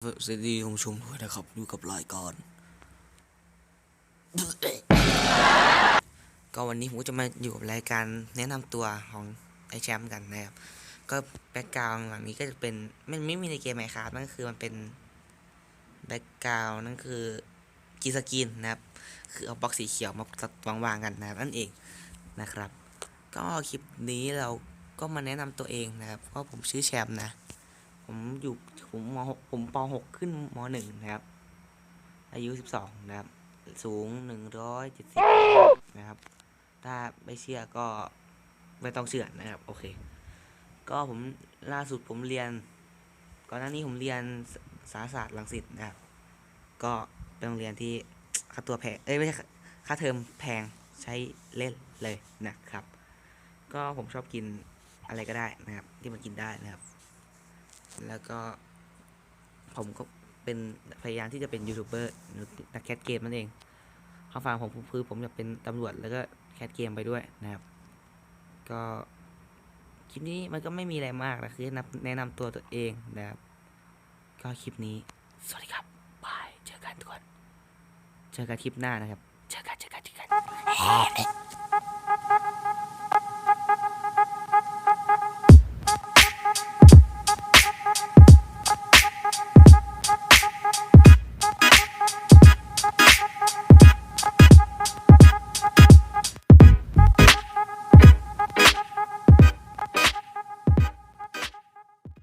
สวัสดีคุณผู้ชมด้วยนะครับอยู่กับรายการก็วันนี้ผมก็จะมาอยู่กับรายการแนะนำตัวของไอแชมป์กันนะครับ ก็แบ็กกราวน์หลังนี้ก็จะเป็นมันไม่มีในเกมไหมครับนั่นคือมันเป็นแบ็กกราวน์นั่นคือกีสกินนะครับ คือเอาบล็อกสีเขียวมาวางๆกันนะครับนั่นเองนะครับ ก็คลิปนี้เราก็มาแนะนำตัวเองนะครับเพราะผมชื่อแชมป์นะ ผมอยู่ผมมหกผมปหกขึ้นมหนึ่งนะครับ อายุสิบสองนะครับ สูงหนึ่งร้อยเจ็ดสิบนะครับ ถ้าไม่เชื่อก็ไม่ต้องเชื่อนะครับ โอเค ก็ผมล่าสุดผมเรียน ก่อนหน้านี้ผมเรียนสาศาสตร์รังสิตนะครับ ก็เป็นโรงเรียนที่ค่าตัวแพง เอ้ยไม่ใช่ค่าเทอมแพงใช้เล่นเลยนะครับ ก็ผมชอบกินอะไรก็ได้นะครับ ที่มันกินได้นะครับ แล้วก็ผมก็เป็นพยายามที่จะเป็นยูทูบเบอร์หรือนักแคสเกมนั่นเองความฝันของผมคือผมอยากเป็นตำรวจแล้วก็แคสเกมไปด้วยนะครับ ก็คลิปนี้มันก็ไม่มีอะไรมากนะคือแนะนำตัวตัวเองนะครับ ก็คลิปนี้ สวัสดีครับบายเจอกันทุกคน เจอกันคลิปหน้านะครับ เจอกันเจอกันเจอกัน